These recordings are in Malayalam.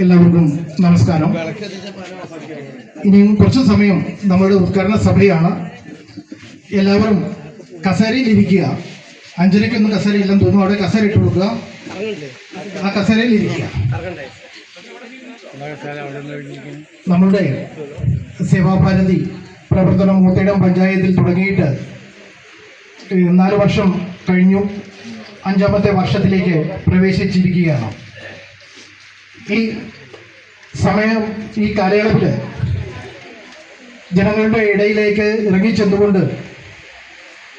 എല്ലാവർക്കും നമസ്കാരം. ഇനിയും കുറച്ച് സമയം നമ്മുടെ ഉദ്ഘാടന സഭയാണ്. എല്ലാവരും കസേരയിൽ ഇരിക്കുക. അഞ്ചരയ്ക്കൊന്നും കസേര ഇല്ലെന്ന് തോന്നുന്നു. അവിടെ കസേര ഇട്ട് കൊടുക്കുക. ആ കസേരയിൽ ഇരിക്കുക. നമ്മളുടെ സേവാഭാരതി പ്രവർത്തനം മൂത്തേടം പഞ്ചായത്തിൽ തുടങ്ങിയിട്ട് നാല് വർഷം കഴിഞ്ഞു. അഞ്ചാമത്തെ വർഷത്തിലേക്ക് പ്രവേശിച്ചിരിക്കുകയാണ്. ഈ സമയം ഈ കാലയളവിൽ ജനങ്ങളുടെ ഇടയിലേക്ക് ഇറങ്ങിച്ചെന്നുകൊണ്ട്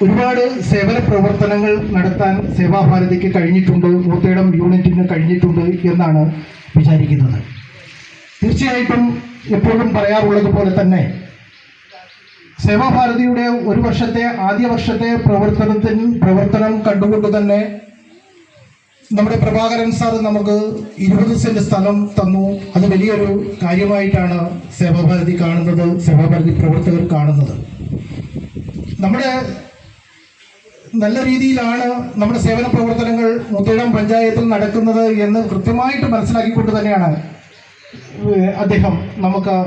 ഒരുപാട് സേവന പ്രവർത്തനങ്ങൾ നടത്താൻ സേവാഭാരതിക്ക് കഴിഞ്ഞിട്ടുണ്ട്? മൂത്തേടം യൂണിറ്റിന് കഴിഞ്ഞിട്ടുണ്ട് എന്നാണ് വിചാരിക്കുന്നത്. തീർച്ചയായിട്ടും എപ്പോഴും പറയാറുള്ളതുപോലെ തന്നെ സേവാഭാരതിയുടെ ഒരു വർഷത്തെ ആദ്യ വർഷത്തെ പ്രവർത്തനത്തിന് പ്രവർത്തനം കണ്ടുകൊണ്ട് തന്നെ നമ്മുടെ പ്രഭാകരൻ സാർ നമുക്ക് ഇരുപത് സെന്റ് സ്ഥലം തന്നു. അത് വലിയൊരു കാര്യമായിട്ടാണ് സേവാഭാരതി കാണുന്നത് സേവാഭാരതി പ്രവർത്തകർ കാണുന്നത്. നമ്മുടെ നല്ല രീതിയിലാണ് നമ്മുടെ സേവന പ്രവർത്തനങ്ങൾ മുത്തേടം പഞ്ചായത്തിൽ നടക്കുന്നത് എന്ന് കൃത്യമായിട്ട് മനസ്സിലാക്കിക്കൊണ്ട് തന്നെയാണ് അദ്ദേഹം നമുക്ക്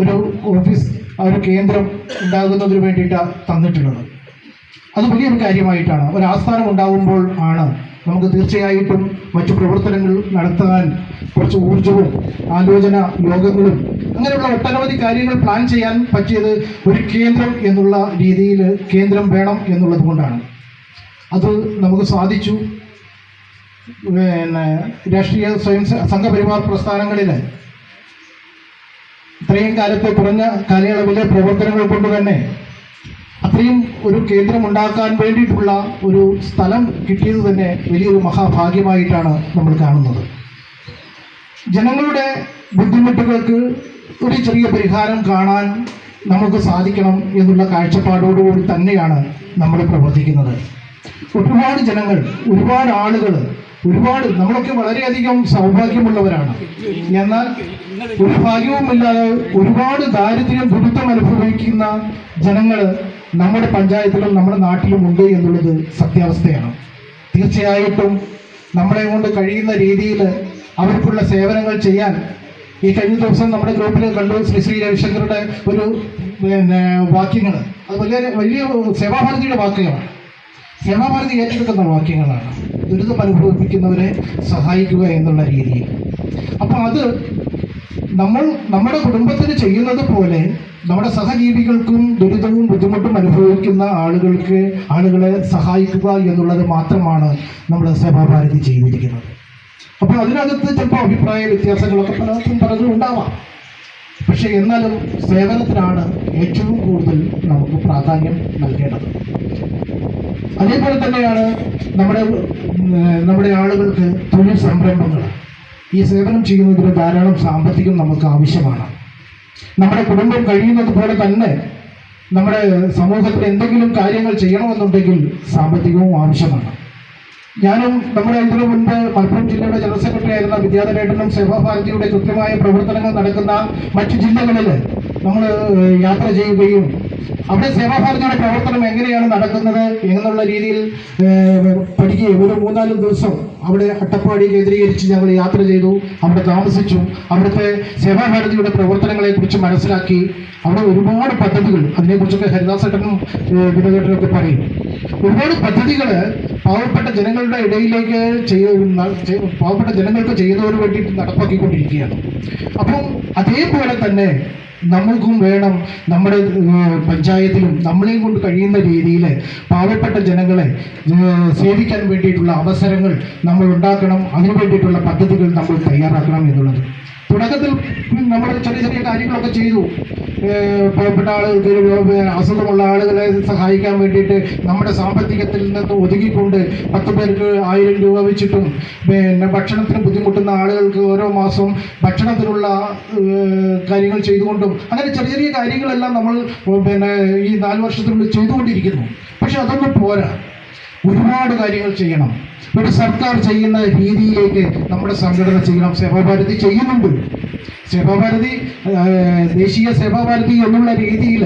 ഒരു ഓഫീസ് ആ ഒരു കേന്ദ്രം ഉണ്ടാകുന്നതിന് വേണ്ടിയിട്ട് തന്നിട്ടുള്ളത്. അത് വലിയൊരു കാര്യമായിട്ടാണ്. ഒരു ആസ്ഥാനം ഉണ്ടാകുമ്പോൾ ആണ് നമുക്ക് തീർച്ചയായിട്ടും മറ്റു പ്രവർത്തനങ്ങൾ നടത്താൻ കുറച്ച് ഊർജവും ആലോചന യോഗങ്ങളും അങ്ങനെയുള്ള ഒട്ടനവധി കാര്യങ്ങൾ പ്ലാൻ ചെയ്യാൻ പറ്റിയത് ഒരു കേന്ദ്രം എന്നുള്ള രീതിയിൽ കേന്ദ്രം വേണം എന്നുള്ളത് കൊണ്ടാണ്. അത് നമുക്ക് സാധിച്ചു. പിന്നെ രാഷ്ട്രീയ സ്വയം സംഘപരിവാർ പ്രസ്ഥാനങ്ങളിൽ ഇത്രയും കാലത്തെ കുറഞ്ഞ കാലയളവിലെ പ്രവർത്തനങ്ങൾ കൊണ്ട് തന്നെ അത്രയും ഒരു കേന്ദ്രം ഉണ്ടാക്കാൻ വേണ്ടിയിട്ടുള്ള ഒരു സ്ഥലം കിട്ടിയത് തന്നെ വലിയൊരു മഹാഭാഗ്യമായിട്ടാണ് നമ്മൾ കാണുന്നത്. ജനങ്ങളുടെ ബുദ്ധിമുട്ടുകൾക്ക് ഒരു ചെറിയ പരിഹാരം കാണാൻ നമുക്ക് സാധിക്കണം എന്നുള്ള കാഴ്ചപ്പാടോടുകൂടി തന്നെയാണ് നമ്മൾ പ്രവർത്തിക്കുന്നത്. ഒരുപാട് ജനങ്ങൾ ഒരുപാട് ആളുകൾ ഒരുപാട് നമ്മളൊക്കെ വളരെയധികം സൗഭാഗ്യമുള്ളവരാണ്. എന്നാൽ ഒരു ഭാഗ്യവുമില്ലാതെ ഒരുപാട് ദാരിദ്ര്യം ദുരിതം അനുഭവിക്കുന്ന ജനങ്ങൾ നമ്മുടെ പഞ്ചായത്തിലും നമ്മുടെ നാട്ടിലും ഉണ്ട് എന്നുള്ളത് സത്യാവസ്ഥയാണ്. തീർച്ചയായിട്ടും നമ്മളെ കൊണ്ട് കഴിയുന്ന രീതിയിൽ അവർക്കുള്ള സേവനങ്ങൾ ചെയ്യാൻ ഈ കഴിഞ്ഞ ദിവസം നമ്മുടെ ഗ്രൂപ്പിൽ കണ്ടു ശ്രീ ശ്രീ രവിശങ്കറുടെ ഒരു പിന്നെ വാക്യങ്ങൾ അത് വലിയ വലിയ സേവാഭാരതിയുടെ വാക്കുകളാണ്. സേവാഭാരതി ഏറ്റെടുക്കുന്ന വാക്യങ്ങളാണ്. ദുരിതം അനുഭവിപ്പിക്കുന്നവരെ സഹായിക്കുക എന്നുള്ള രീതിയിൽ. അപ്പോൾ അത് നമ്മൾ നമ്മുടെ കുടുംബത്തിന് ചെയ്യുന്നത് പോലെ നമ്മുടെ സഹജീവികൾക്കും ദുരിതവും ബുദ്ധിമുട്ടും അനുഭവിക്കുന്ന ആളുകൾക്ക് ആളുകളെ സഹായിക്കുക എന്നുള്ളത് മാത്രമാണ് നമ്മൾ സേവാഭാരതി ചെയ്തിരിക്കുന്നത്. അപ്പോൾ അതിനകത്ത് ചിലപ്പോൾ അഭിപ്രായ വ്യത്യാസങ്ങളൊക്കെ പലർക്കും പലതും ഉണ്ടാവാം. പക്ഷെ എന്നാലും സേവനത്തിനാണ് ഏറ്റവും കൂടുതൽ നമുക്ക് പ്രാധാന്യം നൽകേണ്ടത്. അതേപോലെ തന്നെയാണ് നമ്മുടെ നമ്മുടെ ആളുകൾക്ക് തൊഴിൽ സംരംഭങ്ങൾ. ഈ സേവനം ചെയ്യുന്നതിന് ധാരാളം സാമ്പത്തികം നമുക്ക് ആവശ്യമാണ്. നമ്മുടെ കുടുംബം കഴിയുന്നത് പോലെ തന്നെ നമ്മുടെ സമൂഹത്തിൽ എന്തെങ്കിലും കാര്യങ്ങൾ ചെയ്യണമെന്നുണ്ടെങ്കിൽ സാമ്പത്തികവും ആവശ്യമാണ്. ഞാനും നമ്മുടെ ഇതിനു മുൻപ് മലപ്പുറം ജില്ലയുടെ ജനറൽ സെക്രട്ടറി ആയിരുന്ന വിദ്യാധരേട്ടനും സേവാഭാരതിയുടെ കൃത്യമായ പ്രവർത്തനങ്ങൾ നടക്കുന്ന മറ്റു ജില്ലകളിൽ നമ്മൾ യാത്ര ചെയ്യുകയും അവിടെ സേവാഭാരതിയുടെ പ്രവർത്തനം എങ്ങനെയാണ് നടക്കുന്നത് എന്നുള്ള രീതിയിൽ പഠിക്കുകയും ഒരു മൂന്നാൽ ദിവസം അവിടെ അട്ടപ്പാടി കേന്ദ്രീകരിച്ച് ഞങ്ങൾ യാത്ര ചെയ്തു. അവിടെ താമസിച്ചു. അവിടുത്തെ സേവാഭാരതിയുടെ പ്രവർത്തനങ്ങളെ കുറിച്ച് മനസ്സിലാക്കി. അവിടെ ഒരുപാട് പദ്ധതികൾ അതിനെക്കുറിച്ചൊക്കെ ഹരിദാസേട്ടനും വിനോദേട്ടനൊക്കെ പറയും. ഒരുപാട് പദ്ധതികൾ പാവപ്പെട്ട ജനങ്ങളുടെ ഇടയിലേക്ക് ചെയ്യുന്ന ചെയ്- പാവപ്പെട്ട ജനങ്ങൾക്ക് ചെയ്യുന്നതിന് വേണ്ടിയിട്ട് നടപ്പാക്കിക്കൊണ്ടിരിക്കുകയാണ്. അപ്പം അതേപോലെ തന്നെ നമ്മൾക്കും വേണം നമ്മുടെ പഞ്ചായത്തിലും നമ്മളെയും കൊണ്ട് കഴിയുന്ന രീതിയിൽ പാവപ്പെട്ട ജനങ്ങളെ സേവിക്കാൻ വേണ്ടിയിട്ടുള്ള അവസരങ്ങൾ നമ്മൾ ഉണ്ടാക്കണം. അതിനു വേണ്ടിയിട്ടുള്ള പദ്ധതികൾ നമ്മൾ തയ്യാറാക്കണം എന്നുള്ളത്. തുടക്കത്തിൽ നമ്മൾ ചെറിയ ചെറിയ കാര്യങ്ങളൊക്കെ ചെയ്തു. പാവപ്പെട്ട ആളുകൾക്ക് അസുഖമുള്ള ആളുകളെ സഹായിക്കാൻ വേണ്ടിയിട്ട് നമ്മുടെ സാമ്പത്തികത്തിൽ നിന്ന് ഒതുങ്ങിക്കൊണ്ട് പത്ത് പേർക്ക് ആയിരം രൂപ വെച്ചിട്ടും പിന്നെ ഭക്ഷണത്തിന് ബുദ്ധിമുട്ടുന്ന ആളുകൾക്ക് ഓരോ മാസവും ഭക്ഷണത്തിനുള്ള കാര്യങ്ങൾ ചെയ്തുകൊണ്ടും അങ്ങനെ ചെറിയ ചെറിയ കാര്യങ്ങളെല്ലാം നമ്മൾ പിന്നെ ഈ നാല് വർഷത്തിനുള്ളിൽ ചെയ്തുകൊണ്ടിരിക്കുന്നു. പക്ഷെ അതൊന്നും പോരാ. ഒരുപാട് കാര്യങ്ങൾ ചെയ്യണം. ഒരു സർക്കാർ ചെയ്യുന്ന രീതിയിലേക്ക് നമ്മുടെ സംഘടന ചെയ്യണം. സേവാഭാരതി ചെയ്യുന്നുണ്ട്. സേവാഭാരതി ദേശീയ സേവാഭാരതി എന്നുള്ള രീതിയിൽ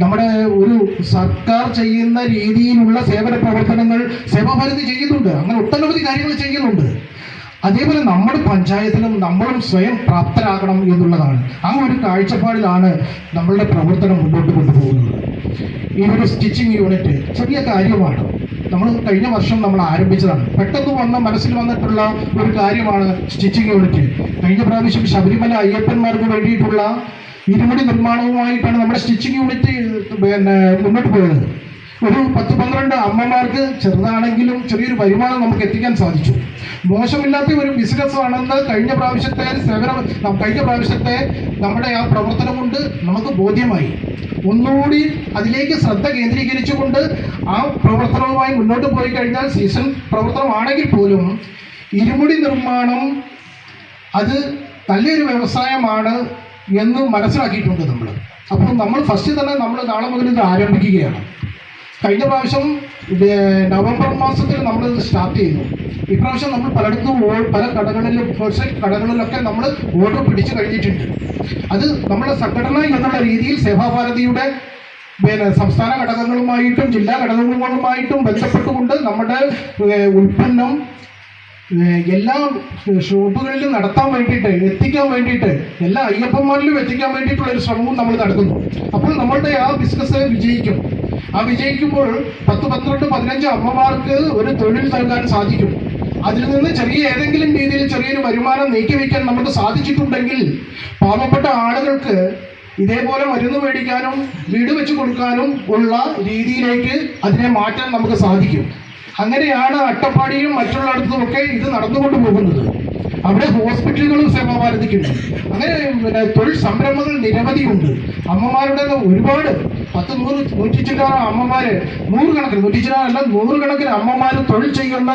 നമ്മുടെ ഒരു സർക്കാർ ചെയ്യുന്ന രീതിയിലുള്ള സേവന പ്രവർത്തനങ്ങൾ സേവാഭാരതി ചെയ്യുന്നുണ്ട്. അങ്ങനെ ഒട്ടനവധി കാര്യങ്ങൾ ചെയ്യുന്നുണ്ട്. അതേപോലെ നമ്മുടെ പഞ്ചായത്തിലും നമ്മളും സ്വയം പ്രാപ്തരാകണം എന്നുള്ളതാണ്. ആ ഒരു കാഴ്ചപ്പാടിലാണ് നമ്മളുടെ പ്രവർത്തനം മുന്നോട്ട് കൊണ്ടുപോകുന്നത്. ഈ ഒരു സ്റ്റിച്ചിങ് യൂണിറ്റ് ചെറിയ കാര്യമാണ്. നമ്മൾ കഴിഞ്ഞ വർഷം നമ്മൾ ആരംഭിച്ചതാണ്. പെട്ടെന്ന് വന്ന മനസ്സിൽ വന്നിട്ടുള്ള ഒരു കാര്യമാണ് സ്റ്റിച്ചിങ് യൂണിറ്റ് കഴിഞ്ഞ പ്രാവശ്യം ശബരിമല അയ്യപ്പന്മാർക്ക് വേണ്ടിയിട്ടുള്ള ഇരുമുടി നിർമ്മാണവുമായിട്ടാണ് നമ്മുടെ സ്റ്റിച്ചിങ് യൂണിറ്റ് പിന്നെ മുന്നോട്ട് പോയത്. ഒരു പത്ത് പന്ത്രണ്ട് അമ്മമാർക്ക് ചെറുതാണെങ്കിലും ചെറിയൊരു വരുമാനം നമുക്ക് എത്തിക്കാൻ സാധിച്ചു. മോശമില്ലാത്ത ഒരു ബിസിനസ് ആണെന്ന് കഴിഞ്ഞ പ്രാവശ്യത്തെ സേവനം കഴിഞ്ഞ പ്രാവശ്യത്തെ നമ്മുടെ ആ പ്രവർത്തനം കൊണ്ട് നമുക്ക് ബോധ്യമായി. ഒന്നുകൂടി അതിലേക്ക് ശ്രദ്ധ കേന്ദ്രീകരിച്ചുകൊണ്ട് ആ പ്രവർത്തനവുമായി മുന്നോട്ട് പോയി കഴിഞ്ഞാൽ സീസൺ പ്രവർത്തനമാണെങ്കിൽ പോലും ഇരുമുടി നിർമ്മാണം അത് നല്ലൊരു വ്യവസായമാണ് എന്ന് മനസ്സിലാക്കിയിട്ടുണ്ട് നമ്മൾ അപ്പോൾ നമ്മൾ ഫസ്റ്റ് തന്നെ നമ്മൾ നാളെ മുതൽ ഇത് ആരംഭിക്കുകയാണ്. കഴിഞ്ഞ പ്രാവശ്യം നവംബർ മാസത്തിൽ നമ്മൾ സ്റ്റാർട്ട് ചെയ്തു. ഇപ്രാവശ്യം നമ്മൾ പലയിടത്തും പല കടകളിലും ഹോൾസെയിൽ കടകളിലൊക്കെ നമ്മൾ ഓർഡർ പിടിച്ചു കഴിഞ്ഞിട്ടുണ്ട്. അത് നമ്മുടെ സംഘടന എന്നുള്ള രീതിയിൽ സേവാഭാരതിയുടെ പിന്നെ സംസ്ഥാന ഘടകങ്ങളുമായിട്ടും ജില്ലാ ഘടകങ്ങളുമായിട്ടും ബന്ധപ്പെട്ടുകൊണ്ട് നമ്മുടെ ഉൽപ്പന്നം എല്ലാ ഷോപ്പുകളിലും നടത്താൻ വേണ്ടിയിട്ട് എത്തിക്കാൻ വേണ്ടിയിട്ട് എല്ലാ അയ്യപ്പന്മാരിലും എത്തിക്കാൻ വേണ്ടിയിട്ടുള്ള ഒരു ശ്രമവും നമ്മൾ നടത്തുന്നു. അപ്പോൾ നമ്മളുടെ ആ ബിസിനസ് വിജയിക്കും. ആ വിജയിക്കുമ്പോൾ പത്ത് പന്ത്രണ്ട് പതിനഞ്ച് അമ്മമാർക്ക് ഒരു തൊഴിൽ നൽകാൻ സാധിക്കും. അതിൽ നിന്ന് ചെറിയ ഏതെങ്കിലും രീതിയിൽ ചെറിയൊരു വരുമാനം നീക്കിവെക്കാൻ നമുക്ക് സാധിച്ചിട്ടുണ്ടെങ്കിൽ പാവപ്പെട്ട ആളുകൾക്ക് ഇതേപോലെ മരുന്ന് മേടിക്കാനും വീട് വെച്ച് കൊടുക്കാനും ഉള്ള രീതിയിലേക്ക് അതിനെ മാറ്റാൻ നമുക്ക് സാധിക്കും. അങ്ങനെയാണ് അട്ടപ്പാടിയും മറ്റുള്ളിടത്തും ഒക്കെ ഇത് നടന്നുകൊണ്ട് പോകുന്നത്. അവിടെ ഹോസ്പിറ്റലുകളും സേവാഭാരതിക്കുണ്ട് അങ്ങനെ പിന്നെ തൊഴിൽ സംരംഭങ്ങൾ നിരവധിയുണ്ട്. അമ്മമാരുടെ ഒരുപാട് പത്ത് നൂറ് നൂറ്റി ചില്ലാറ അമ്മമാര് നൂറുകണക്കിന് നൂറ്റി ചില്ലാറല്ല നൂറുകണക്കിന് അമ്മമാര് തൊഴിൽ ചെയ്യുന്ന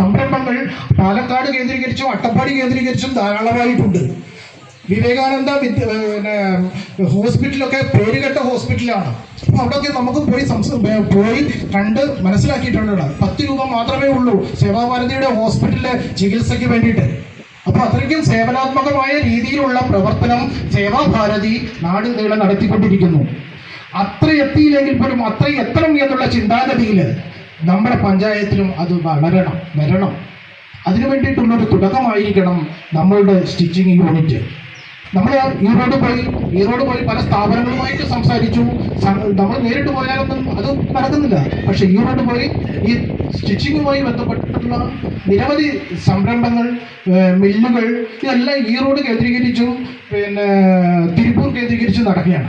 സംരംഭങ്ങൾ പാലക്കാട് കേന്ദ്രീകരിച്ചും അട്ടപ്പാടി കേന്ദ്രീകരിച്ചും ധാരാളമായിട്ടുണ്ട്. വിവേകാനന്ദ വിദ്യ പിന്നെ ഹോസ്പിറ്റലൊക്കെ പേരുകെട്ട ഹോസ്പിറ്റലാണ്. അപ്പോൾ അവിടെയൊക്കെ നമുക്ക് പോയി പോയി കണ്ട് മനസ്സിലാക്കിയിട്ടുണ്ട് പത്ത് രൂപ മാത്രമേ ഉള്ളൂ സേവാഭാരതിയുടെ ഹോസ്പിറ്റലിലെ ചികിത്സയ്ക്ക് വേണ്ടിയിട്ട്. അപ്പോൾ അത്രയ്ക്കും സേവനാത്മകമായ രീതിയിലുള്ള പ്രവർത്തനം സേവാഭാരതി നാട് നീളെ നടത്തിക്കൊണ്ടിരിക്കുന്നു. അത്ര എത്തിയില്ലെങ്കിൽ പോലും അത്ര എത്തണം എന്നുള്ള ചിന്താഗതിയിൽ നമ്മുടെ പഞ്ചായത്തിലും അത് വളരണം വരണം. അതിനു വേണ്ടിയിട്ടുള്ളൊരു തുടക്കമായിരിക്കണം നമ്മളുടെ സ്റ്റിച്ചിങ് യൂണിറ്റ്. നമ്മൾ ഈറോഡ് പോയി ഈറോഡ് പോയി പല സ്ഥാപനങ്ങളുമായിട്ട് സംസാരിച്ചു. നമ്മൾ നേരിട്ട് പോയാലൊന്നും അത് നടക്കുന്നില്ല. പക്ഷെ ഈറോഡ് പോയി ഈ സ്റ്റിച്ചിങ്ങുമായി ബന്ധപ്പെട്ടിട്ടുള്ള നിരവധി സംരംഭങ്ങൾ മില്ലുകൾ ഇതെല്ലാം ഈറോഡ് കേന്ദ്രീകരിച്ചു പിന്നെ തിരുപ്പൂർ കേന്ദ്രീകരിച്ചും നടക്കുകയാണ്.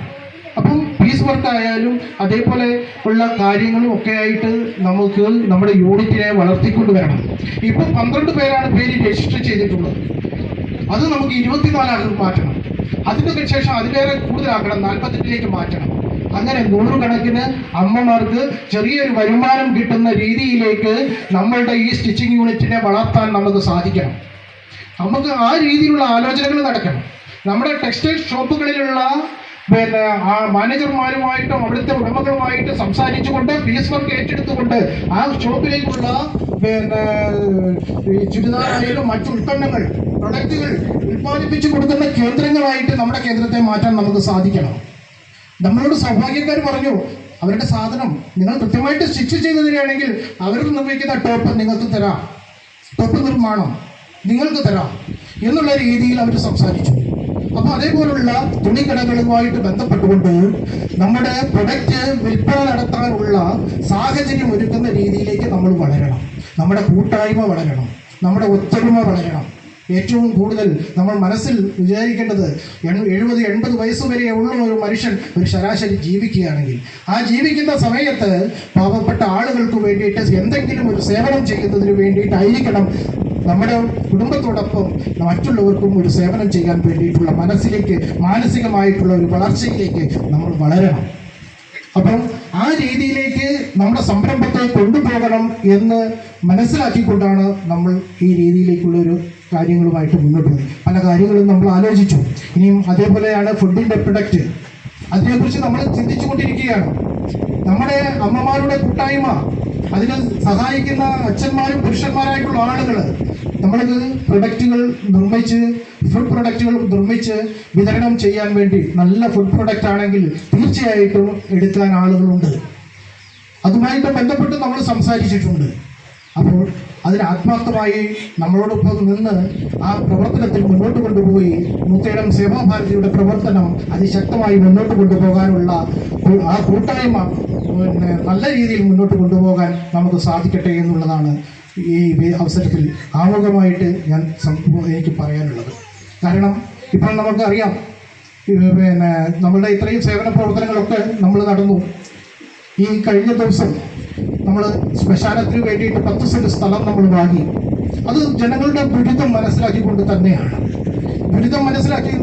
അപ്പം പീസ് വർക്ക് ആയാലും അതേപോലെ ഉള്ള കാര്യങ്ങളും ഒക്കെ ആയിട്ട് നമുക്ക് നമ്മുടെ യൂണിറ്റിനെ വളർത്തിക്കൊണ്ട് വരണം ഇപ്പോൾ പന്ത്രണ്ട് പേരാണ് പേര് രജിസ്റ്റർ ചെയ്തിട്ടുള്ളത്. അത് നമുക്ക് ഇരുപത്തിനാലാക്കി മാറ്റണം. അതിനൊക്കെ ശേഷം അതിലേറെ കൂടുതലാക്കണം നാൽപ്പത്തെട്ടിലേക്ക് മാറ്റണം. അങ്ങനെ നൂറുകണക്കിന് അമ്മമാർക്ക് ചെറിയൊരു വരുമാനം കിട്ടുന്ന രീതിയിലേക്ക് നമ്മളുടെ ഈ സ്റ്റിച്ചിങ് യൂണിറ്റിനെ വളർത്താൻ നമുക്ക് സാധിക്കണം. നമുക്ക് ആ രീതിയിലുള്ള ആലോചനകൾ നടക്കണം. നമ്മുടെ ടെക്സ്റ്റൈൽ ഷോപ്പുകളിലുള്ള പിന്നെ ആ മാനേജർമാരുമായിട്ടും അവിടുത്തെ ഉടമകളുമായിട്ട് സംസാരിച്ചുകൊണ്ട് ഫീസ് വർക്ക് ഏറ്റെടുത്തുകൊണ്ട് ആ ഷോപ്പിലേക്കുള്ള പിന്നെ ചുരിദാറായാലും മറ്റു ഉൽപ്പന്നങ്ങൾ പ്രൊഡക്റ്റുകൾ ഉൽപ്പാദിപ്പിച്ചു കൊടുക്കുന്ന കേന്ദ്രങ്ങളായിട്ട് നമ്മുടെ കേന്ദ്രത്തെ മാറ്റാൻ നമുക്ക് സാധിക്കണം. നമ്മളോട് സൗഭാഗ്യക്കാർ പറഞ്ഞു അവരുടെ സാധനം നിങ്ങൾ കൃത്യമായിട്ട് സ്റ്റിച്ച് ചെയ്ത് അവർ നിർമ്മിക്കുന്ന ടോപ്പ് നിങ്ങൾക്ക് തരാം. ടോപ്പ് നിർമ്മാണം നിങ്ങൾക്ക് തരാം. എന്നുള്ള രീതിയിൽ അവർ സംസാരിച്ചു. അപ്പോൾ അതേപോലുള്ള തുണിക്കടകളുമായിട്ട് ബന്ധപ്പെട്ടുകൊണ്ട് നമ്മുടെ പ്രൊഡക്റ്റ് വിൽപ്പന നടത്താനുള്ള സാഹചര്യം ഒരുക്കുന്ന രീതിയിലേക്ക് നമ്മൾ വളരണം. നമ്മുടെ കൂട്ടായ്മ വളരണം. നമ്മുടെ ഒത്തൊരുമ വളരണം. ഏറ്റവും കൂടുതൽ നമ്മൾ മനസ്സിൽ വിചാരിക്കേണ്ടത് എഴുപത് എൺപത് വയസ്സ് വരെ ഉള്ള ഒരു മനുഷ്യൻ ഒരു ശരാശരി ജീവിക്കുകയാണെങ്കിൽ ആ ജീവിക്കുന്ന സമയത്ത് പാവപ്പെട്ട ആളുകൾക്ക് വേണ്ടിയിട്ട് എന്തെങ്കിലും ഒരു സേവനം ചെയ്യുന്നതിന് വേണ്ടിയിട്ടായിരിക്കണം നമ്മുടെ കുടുംബത്തോടൊപ്പം മറ്റുള്ളവർക്കും ഒരു സേവനം ചെയ്യാൻ വേണ്ടിയിട്ടുള്ള മനസ്സിലേക്ക് മാനസികമായിട്ടുള്ള ഒരു വളർച്ചയിലേക്ക് നമ്മൾ വളരണം. അപ്പം ആ രീതിയിലേക്ക് നമ്മുടെ സംരംഭത്തെ കൊണ്ടുപോകണം എന്ന് മനസ്സിലാക്കിക്കൊണ്ടാണ് നമ്മൾ ഈ രീതിയിലേക്കുള്ള ഒരു കാര്യങ്ങളുമായിട്ട് മുന്നോട്ട് പോകുന്നത് പല കാര്യങ്ങളും നമ്മൾ ആലോചിച്ചു. ഇനിയും അതേപോലെയാണ് ഫുഡിന്റെ പ്രൊഡക്റ്റ്. അതിനെക്കുറിച്ച് നമ്മൾ ചിന്തിച്ചുകൊണ്ടിരിക്കുകയാണ്. നമ്മുടെ അമ്മമാരുടെ കൂട്ടായ്മ അതിന് സഹായിക്കുന്ന അച്ഛന്മാരും പുരുഷന്മാരായിട്ടുള്ള ആളുകൾ നമ്മൾക്ക് പ്രൊഡക്റ്റുകൾ നിർമ്മിച്ച് ഫുഡ് പ്രൊഡക്റ്റുകൾ നിർമ്മിച്ച് വിതരണം ചെയ്യാൻ വേണ്ടി നല്ല ഫുഡ് പ്രൊഡക്റ്റ് ആണെങ്കിൽ തീർച്ചയായിട്ടും എടുക്കാൻ ആളുകളുണ്ട്. അതുമായിട്ട് ബന്ധപ്പെട്ട് നമ്മൾ സംസാരിച്ചിട്ടുണ്ട്. അപ്പോൾ അതിന് ആത്മാർത്ഥമായി നമ്മളോടൊപ്പം നിന്ന് ആ പ്രവർത്തനത്തിൽ മുന്നോട്ട് കൊണ്ടുപോയി മുത്തേടം സേവാഭാരതിയുടെ പ്രവർത്തനം അതിശക്തമായി മുന്നോട്ട് കൊണ്ടുപോകാനുള്ള ആ കൂട്ടായ്മ പിന്നെ നല്ല രീതിയിൽ മുന്നോട്ട് കൊണ്ടുപോകാൻ നമുക്ക് സാധിക്കട്ടെ എന്നുള്ളതാണ് ഈ അവസരത്തിൽ ആമുഖമായിട്ട് ഞാൻ എനിക്ക് പറയാനുള്ളത്. കാരണം ഇപ്പോൾ നമുക്കറിയാം പിന്നെ നമ്മളുടെ ഇത്രയും സേവന പ്രവർത്തനങ്ങളൊക്കെ നമ്മൾ നടന്നു. ഈ കഴിഞ്ഞ ദിവസം നമ്മൾ ശ്മശാനത്തിന് വേണ്ടിയിട്ട് പത്ത് സെന്റ് സ്ഥലം നമ്മൾ വാങ്ങി. അത് ജനങ്ങളുടെ ദുരിതം മനസ്സിലാക്കിക്കൊണ്ട് തന്നെയാണ്. ദുരിതം മനസ്സിലാക്കി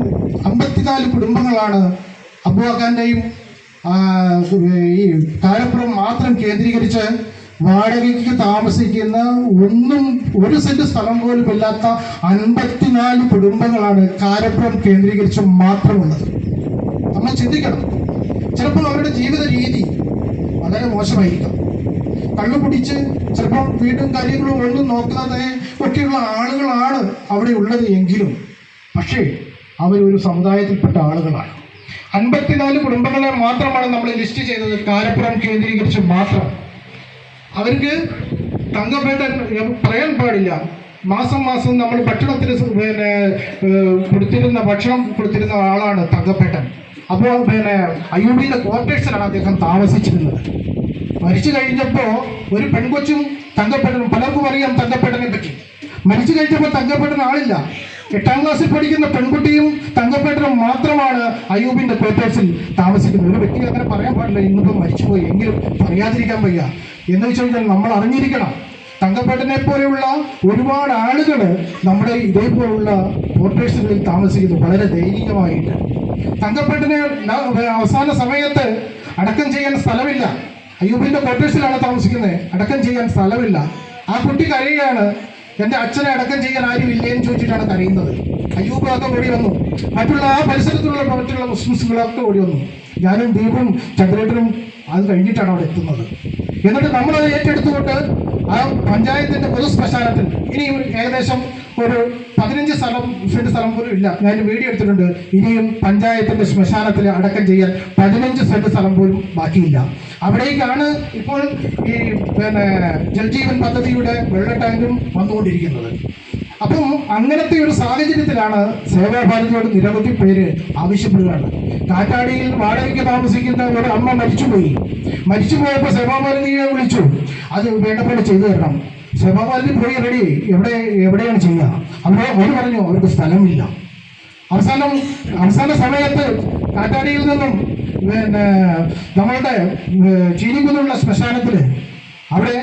അമ്പത്തിനാല് കുടുംബങ്ങളാണ് അബുവാഖാന്റെയും ഈ കാരപ്പുറം മാത്രം കേന്ദ്രീകരിച്ച് വാടകയ്ക്ക് താമസിക്കുന്ന ഒന്നും ഒരു സെന്റ് സ്ഥലം പോലും ഇല്ലാത്ത അൻപത്തിനാല് കുടുംബങ്ങളാണ് കാരപ്പുറം കേന്ദ്രീകരിച്ച് മാത്രമുള്ളത്. നമ്മൾ ചിന്തിക്കണം. ചിലപ്പോൾ അവരുടെ ജീവിത രീതി വളരെ മോശമായിരിക്കും. കള്ളു കുടിച്ച് ചിലപ്പോൾ വീടും കാര്യങ്ങളും ഒന്നും നോക്കാതെ ഒക്കെയുള്ള ആളുകളാണ് അവിടെ ഉള്ളത് എങ്കിലും പക്ഷേ അവരൊരു സമുദായത്തിൽപ്പെട്ട ആളുകളാണ്. അൻപത്തിനാല് കുടുംബങ്ങളെ മാത്രമാണ് നമ്മൾ ലിസ്റ്റ് ചെയ്തത്. കാരപ്പുറം കേന്ദ്രീകരിച്ച് മാത്രം. അവർക്ക് തങ്കപ്പേട്ട പറയാൻ പാടില്ല. മാസം മാസം നമ്മൾ ഭക്ഷണത്തിന് പിന്നെ കൊടുത്തിരുന്ന ഭക്ഷണം കൊടുത്തിരുന്ന ആളാണ് തങ്കപ്പേട്ടൻ. അപ്പോൾ പിന്നെ അയ്യൂബിയുടെ ക്വാർട്ടേഴ്സിലാണ് അദ്ദേഹം താമസിച്ചിരുന്നത്. മരിച്ചു കഴിഞ്ഞപ്പോൾ ഒരു പെൺകൊച്ചും തങ്കപ്പേട്ടനും പലർക്കും അറിയാം തങ്കപ്പേട്ടനെ പറ്റി. മരിച്ചു കഴിഞ്ഞപ്പോൾ തങ്കപ്പേട്ടൻ ആളില്ല. എട്ടാം ക്ലാസ്സിൽ പഠിക്കുന്ന പെൺകുട്ടിയും തങ്കപ്പേട്ടനും മാത്രമാണ് അയ്യൂബിന്റെ ക്വാർട്ടേഴ്സിൽ താമസിക്കുന്നത്. ഒരു വ്യക്തി അങ്ങനെ പറയാൻ പാടില്ല. ഇന്നിപ്പം മരിച്ചുപോയി. എങ്കിലും പറയാതിരിക്കാൻ വയ്യ. എന്ന് വെച്ച് കഴിഞ്ഞാൽ നമ്മൾ അറിഞ്ഞിരിക്കണം. തങ്കപ്പേട്ടനെ പോലെയുള്ള ഒരുപാട് ആളുകൾ നമ്മുടെ ഇതേപോലുള്ള ക്വാർട്ടേഴ്സുകളിൽ താമസിക്കുന്നു. വളരെ ദയനീയമായിട്ട്. തങ്കപ്പേട്ടനെ അവസാന സമയത്ത് അടക്കം ചെയ്യാൻ സ്ഥലമില്ല. അയ്യൂബിന്റെ ക്വാർട്ടേഴ്സിലാണ് താമസിക്കുന്നത്. അടക്കം ചെയ്യാൻ സ്ഥലമില്ല. ആ കുട്ടി കരയാണ് എന്റെ അച്ഛനെ അടക്കം ചെയ്യാൻ ആരും ഇല്ലേന്ന് ചോദിച്ചിട്ടാണ് കരയുന്നത്. അയ്യൂബ് ഒക്കെ ഓടി വന്നു. മറ്റുള്ള ആ പരിസരത്തുള്ള മറ്റുള്ള മുസ്ലിംസുകളൊക്കെ ഓടി വന്നു. ഞാനും ദീപും ചന്ദ്രേട്ടനും അത് കഴിഞ്ഞിട്ടാണ് അവിടെ എത്തുന്നത്. എന്നിട്ട് നമ്മൾ അത് ഏറ്റെടുത്തുകൊണ്ട് ആ പഞ്ചായത്തിന്റെ പൊതു ശ്മശാനത്തിൽ ഇനിയും ഏകദേശം ഒരു പതിനഞ്ച് സ്ഥലം സെന്റ് സ്ഥലം പോലും ഇല്ല. ഞാൻ വീഡിയോ എടുത്തിട്ടുണ്ട്. ഇനിയും പഞ്ചായത്തിന്റെ ശ്മശാനത്തിൽ അടക്കം ചെയ്യാൻ പതിനഞ്ച് സെന്റ് സ്ഥലം പോലും ബാക്കിയില്ല. അവിടേക്കാണ് ഇപ്പോൾ ഈ പിന്നെ ജൽജീവൻ പദ്ധതിയുടെ വെള്ള ടാങ്കും വന്നുകൊണ്ടിരിക്കുന്നത്. അപ്പം അങ്ങനത്തെ ഒരു സാഹചര്യത്തിലാണ് സേവാഭാരതിയോട് നിരവധി പേര് ആവശ്യപ്പെടുകയാണ്. കാറ്റാടിയിൽ വാടകയ്ക്ക് താമസിക്കുന്ന ഒരു അമ്മ മരിച്ചുപോയി. മരിച്ചുപോയപ്പോൾ സേവാഭാരതിയെ വിളിച്ചു. അത് വേണ്ടപ്പെട്ട് പോലെ ചെയ്തു തരണം. സേവാഭാരതി പോയി റെഡി എവിടെ എവിടെയാണ് ചെയ്യുക? അവിടെ അവർ പറഞ്ഞു അവർക്ക് സ്ഥലമില്ല. അവസാനം അവസാന സമയത്ത് കാറ്റാടിയിൽ നിന്നും പിന്നെ നമ്മളുടെ ചീനിക്കുന്നുള്ള ശ്മശാനത്തിൽ അവിടെ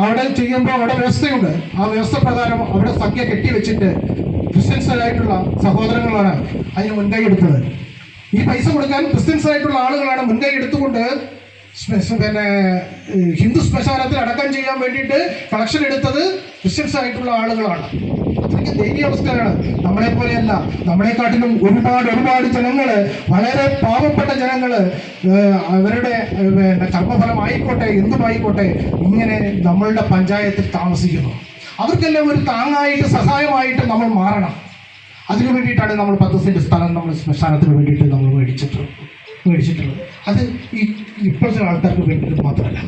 അവിടെ ചെയ്യുമ്പോൾ അവിടെ വ്യവസ്ഥയുണ്ട്. ആ വ്യവസ്ഥ പ്രകാരം അവിടെ സംഖ്യ കെട്ടിവെച്ചിട്ട് ക്രിസ്ത്യൻസായിട്ടുള്ള സഹോദരങ്ങളാണ് അതിന് മുൻകൈ എടുത്തത്. ഈ പൈസ കൊടുക്കാൻ ക്രിസ്ത്യൻസായിട്ടുള്ള ആളുകളാണ് മുൻകൈ എടുത്തുകൊണ്ട് പിന്നെ ഹിന്ദു ശ്മശാനത്തിൽ അടക്കം ചെയ്യാൻ വേണ്ടിയിട്ട് കളക്ഷൻ എടുത്തത് ക്രിസ്ത്യൻസ് ആയിട്ടുള്ള ആളുകളാണ്. അത്രയ്ക്ക് ദയനീയ അവസ്ഥയാണ് നമ്മളെ പോലെയല്ല നമ്മളെക്കാട്ടിലും ഒരുപാട് ഒരുപാട് ജനങ്ങൾ വളരെ പാവപ്പെട്ട ജനങ്ങൾ ഏഹ്, അവരുടെ കർമ്മഫലം ആയിക്കോട്ടെ എന്തുമായിക്കോട്ടെ ഇങ്ങനെ നമ്മളുടെ പഞ്ചായത്തിൽ താമസിക്കുന്നു. അവർക്കെല്ലാം ഒരു താങ്ങായിട്ട് സഹായമായിട്ട് നമ്മൾ മാറണം. അതിനു വേണ്ടിയിട്ടാണ് നമ്മൾ പത്ത് സെന്റ് സ്ഥലം നമ്മൾ ശ്മശാനത്തിന് വേണ്ടിയിട്ട് നമ്മൾ മേടിച്ചിട്ടുള്ളത് മേടിച്ചിട്ടുള്ളത്. അത് ഈ ഇപ്പോഴത്തെ ആൾക്കാർക്ക് വേണ്ടിയിട്ട് മാത്രമല്ല.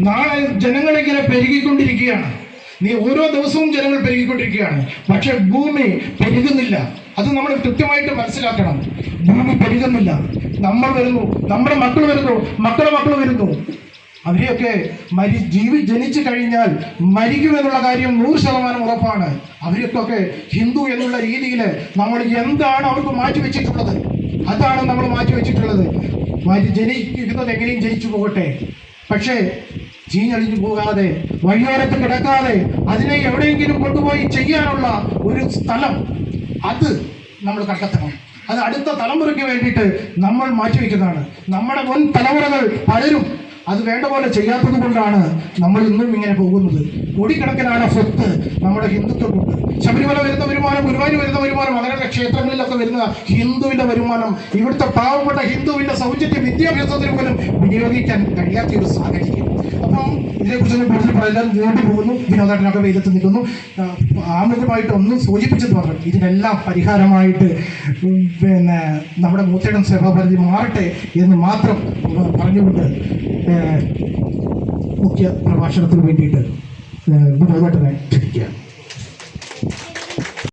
നാളെ ജനങ്ങളിങ്ങനെ പെരുകിക്കൊണ്ടിരിക്കുകയാണ്. നീ ഓരോ ദിവസവും ജനങ്ങൾ പെരുകിക്കൊണ്ടിരിക്കുകയാണ്. പക്ഷെ ഭൂമി പെരുകുന്നില്ല. അത് നമ്മൾ കൃത്യമായിട്ട് മനസ്സിലാക്കണം. ഭൂമി പെരുകുന്നില്ല. നമ്മൾ വരുന്നു. നമ്മുടെ മക്കൾ വരുന്നു. മക്കളുടെ മക്കൾ വരുന്നു. അവരെയൊക്കെ മരി ജീവി ജനിച്ചു കഴിഞ്ഞാൽ മരിക്കും എന്നുള്ള കാര്യം നൂറ് ശതമാനം ഉറപ്പാണ്. അവരൊക്കെ ഹിന്ദു എന്നുള്ള രീതിയിൽ നമ്മൾ എന്താണ് അവർക്ക് മാറ്റി വെച്ചിട്ടുള്ളത്? അതാണ് നമ്മൾ മാറ്റി വെച്ചിട്ടുള്ളത്. മാറ്റി ജനിക്കുന്നത് എങ്ങനെയും ജനിച്ചു പോകട്ടെ. പക്ഷേ ചീഞ്ഞളിഞ്ഞു പോകാതെ വഴിയോരത്ത് കിടക്കാതെ അതിനെ എവിടെയെങ്കിലും കൊണ്ടുപോയി ചെയ്യാനുള്ള ഒരു സ്ഥലം അത് നമ്മൾ കണ്ടെത്തണം. അത് അടുത്ത തലമുറയ്ക്ക് വേണ്ടിയിട്ട് നമ്മൾ മാറ്റിവെക്കുന്നതാണ് നമ്മുടെ മുൻ തലമുറകൾ പലരും അത് വേണ്ട പോലെ ചെയ്യാത്തത് കൊണ്ടാണ് നമ്മൾ ഇന്നും ഇങ്ങനെ പോകുന്നത്. കോടിക്കണക്കിനാണ് സ്വത്ത് നമ്മുടെ ഹിന്ദുത്വമുണ്ട് ശബരിമല വരുന്ന വരുമാനം ഗുരുവായൂർ വരുന്ന വരുമാനം അങ്ങനെയുള്ള ക്ഷേത്രങ്ങളിലൊക്കെ വരുന്ന ഹിന്ദുവിന്റെ വരുമാനം ഇവിടുത്തെ പാവപ്പെട്ട ഹിന്ദുവിന്റെ സൗജന്യ വിദ്യാഭ്യാസത്തിന് പോലും വിനിയോഗിക്കാൻ കഴിയാത്ത ഒരു സാഹചര്യം. അപ്പം ഇതിനെക്കുറിച്ചൊന്നും കൂടുതൽ പറയാൻ നീണ്ടു പോകുന്നു. വിനോദാട്ടനൊക്കെ വെയിലത്ത് നിൽക്കുന്നു. ആമുഖമായിട്ട് ഒന്നും സൂചിപ്പിച്ചത് മാത്രം. ഇതിനെല്ലാം പരിഹാരമായിട്ട് പിന്നെ നമ്മുടെ മൂത്തേടം സേവാപരിധി മാറട്ടെ എന്ന് മാത്രം പറഞ്ഞുകൊണ്ട് മുഖ്യ പ്രഭാഷണത്തിന് വേണ്ടിയിട്ട് ഏഹ്, ക്ഷണിക്കുകയാണ്. ക്ഷണിക്കുക